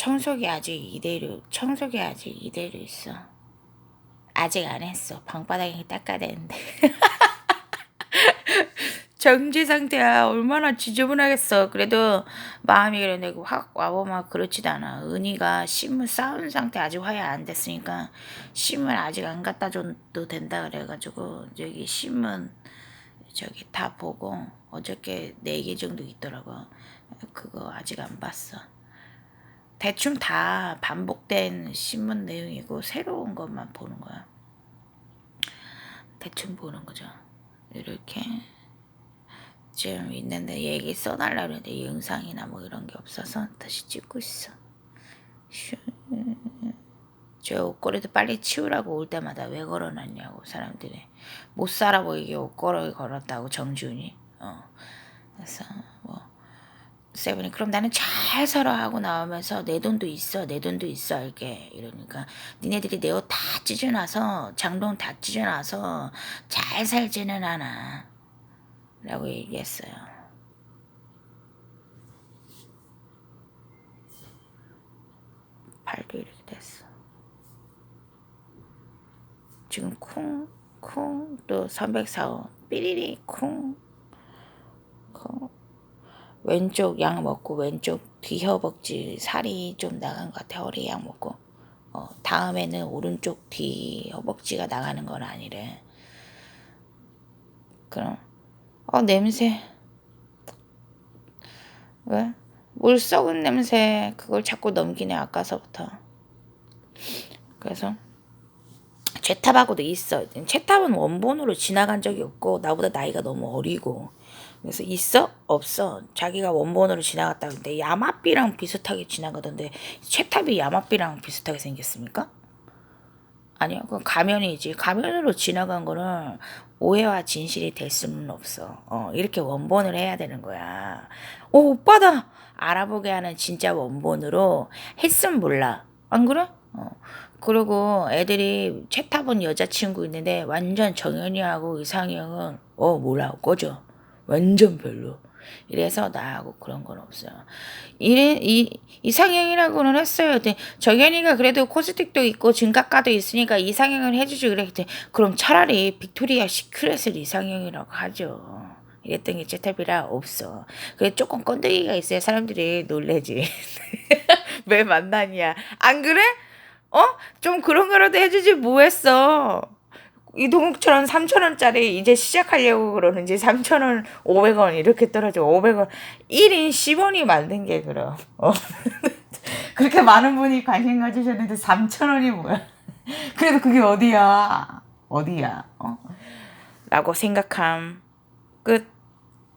청소기 아직 이대로 청소기 아직 이대로 있어. 아직 안 했어. 방바닥에 닦아야 되는데. 정지 상태야. 얼마나 지저분하겠어. 그래도 마음이 그런데 확 와보면 그렇지도 않아. 은희가 신문 쌓은 상태 아직 화해 안 됐으니까 신문 아직 안 갖다 줘도 된다 그래가지고 여기 신문 저기 다 보고 어저께 네 개 정도 있더라고. 그거 아직 안 봤어. 대충 다 반복된 신문 내용이고 새로운 것만 보는 거야. 대충 보는 거죠. 이렇게 지금 있는데 얘기 써달라 그랬는데 영상이나 뭐 이런 게 없어서 다시 찍고 있어. 슈. 저 옷걸이도 빨리 치우라고 올 때마다 왜 걸어놨냐고 사람들이 못 살아 보이게 옷걸이 걸었다고 정준이 어 그래서 뭐 세븐이 그럼 나는 잘 살아 하고 나오면서 내 돈도 있어 내 돈도 있어 이렇게 이러니까 니네들이 내 옷 다 찢어놔서 장롱 다 찢어놔서 잘 살지는 않아 라고 얘기했어요. 팔도 이렇게 됐어. 지금 쿵, 쿵, 또 304호, 삐리리, 쿵, 쿵. 왼쪽 약 먹고 왼쪽 뒤 허벅지 살이 좀 나간 것 같아. 허리 약 먹고. 어, 다음에는 오른쪽 뒤 허벅지가 나가는 건 아니래. 그럼, 어, 냄새. 왜? 물 썩은 냄새. 그걸 자꾸 넘기네, 아까서부터. 그래서, 최탑하고도 있어. 최탑은 원본으로 지나간 적이 없고 나보다 나이가 너무 어리고 그래서 있어? 없어. 자기가 원본으로 지나갔다 근데 야마삐랑 비슷하게 지나가던데 최탑이 야마삐랑 비슷하게 생겼습니까? 아니요. 그건 가면이지. 가면으로 지나간 거는 오해와 진실이 될 수는 없어. 어, 이렇게 원본을 해야 되는 거야. 오, 오빠다! 알아보게 하는 진짜 원본으로 했으면 몰라. 안 그래? 어. 그리고 애들이 채타본 여자친구 있는데 완전 정연이하고 이상형은 어 뭐라 꺼져 완전 별로 이래서 나하고 그런 건 없어요. 이래 이 이상형이라고는 했어요. 근데 정연이가 그래도 코스틱도 있고 증가가도 있으니까 이상형을 해주지 그랬더니 그럼 차라리 빅토리아 시크릿을 이상형이라고 하죠. 이랬던 게 제탑이라 없어. 그래 조금 건더기가 있어야 사람들이 놀래지. 왜 만나냐? 안 그래? 어? 좀 그런 거라도 해주지 뭐 했어. 이동욱처럼 3천원짜리 이제 시작하려고 그러는지 3천원 500원 이렇게 떨어져 500원 1인 10원이 만든 게 그럼 어. 그렇게 많은 분이 관심 가지셨는데 3천원이 뭐야 그래도 그게 어디야 어디야 어? 라고 생각함 끝